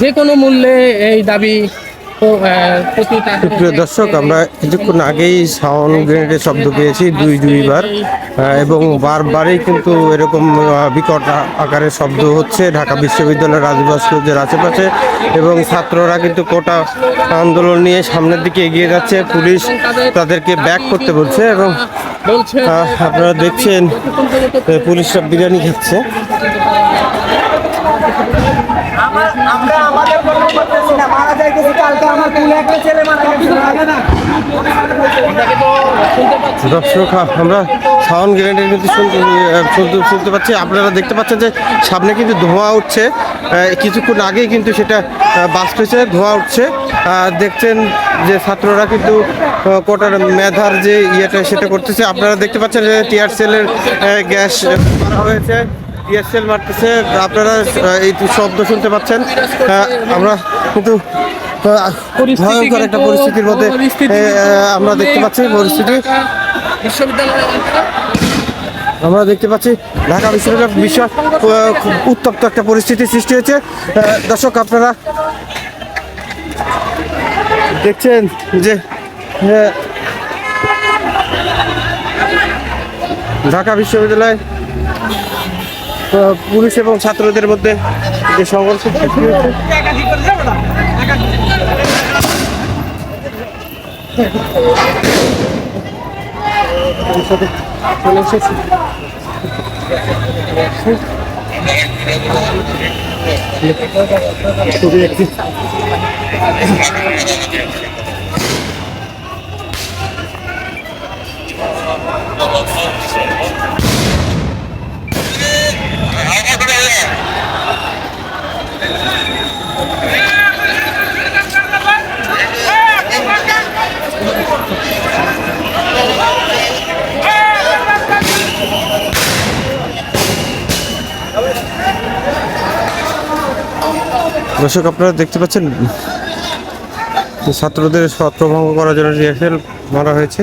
যে কোনো মূল্যে এই দাবি সুপ্রিয় দর্শক আমরা কিছুক্ষণ আগেই সাউন্ড গ্রেনেডের শব্দ পেয়েছি দুই দুইবার। এবং বারবারই কিন্তু এরকম বিকট আকারের শব্দ হচ্ছে। ঢাকা বিশ্ববিদ্যালয়ের রাজু ভাস্কর্যের আশেপাশে এবং ছাত্ররা কিন্তু কোটা আন্দোলন নিয়ে সামনের দিকে এগিয়ে যাচ্ছে। পুলিশ তাদেরকে ব্যাক করতে বলছে এবং আপনারা দেখছেন পুলিশরা বিরিয়ানি খাচ্ছে আমরা আমাদের কোনো করতেছি না, মারা কালকে আমার কুলে একটা ছেলে মারা গেছে। দর্শক আমরা সাউন্ড গ্রেনেডের কিন্তু শুনতে শুনতে পাচ্ছি। আপনারা দেখতে পাচ্ছেন যে সামনে কিন্তু ধোঁয়া উঠছে। কিছুক্ষণ আগেই কিন্তু সেটা বাস্ট হয়েছে, ধোঁয়া উঠছে। দেখছেন যে ছাত্ররা কিন্তু কোটার মেধার যে ইয়েটা সেটা করতেছে। আপনারা দেখতে পাচ্ছেন যে টিয়ার সেলের গ্যাস মারা হয়েছে। টিয়ার মারতেছে। আপনারা এই শব্দ শুনতে পাচ্ছেন। আহ, আমরা কিন্তু ভয়ঙ্কর একটা পরিস্থিতির মধ্যে আমরা দেখতে পাচ্ছি পরিস্থিতি। আমরা দেখতে পাচ্ছি ঢাকা বিশ্ববিদ্যালয় বিশ্ব খুব উত্তপ্ত একটা পরিস্থিতি সৃষ্টি হয়েছে। দর্শক আপনারা দেখছেন যে ঢাকা বিশ্ববিদ্যালয় পুলিশ এবং ছাত্রদের মধ্যে যে সংঘর্ষ একটি দর্শক আপনারা দেখতে পাচ্ছেন ছাত্রদের ছত্রভঙ্গ করার জন্য রিহার্সেল মারা হয়েছে।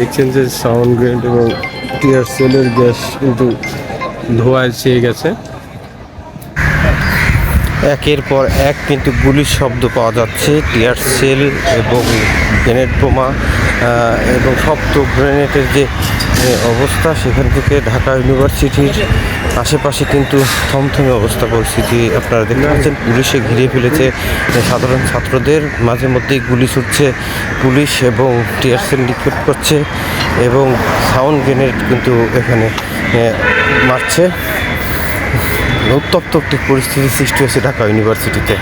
দেখছেন যে সাউন্ড গ্রেড এবং টিয়ার সেলের গ্যাস কিন্তু ধোঁয়ায় চেয়ে গেছে। একের পর এক কিন্তু গুলির শব্দ পাওয়া যাচ্ছে। টিয়ার সেল এবং গ্রেনেড বোমা এবং শব্দ গ্রেনেডের যে যে অবস্থা সেখান থেকে ঢাকা ইউনিভার্সিটির আশেপাশে কিন্তু থমথমে অবস্থা পরিস্থিতি আপনারা দেখতে পাচ্ছেন, পুলিশে ঘিরে ফেলেছে সাধারণ ছাত্রদের মাঝে মধ্যেই গুলি ছুটছে, পুলিশ এবং টিয়ার সেল নিক্ষেপ করছে এবং সাউন্ড গ্রেনেড কিন্তু এখানে মারছে। উত্তপ্ত একটি পরিস্থিতি সৃষ্টি হয়েছে ঢাকা ইউনিভার্সিটিতে।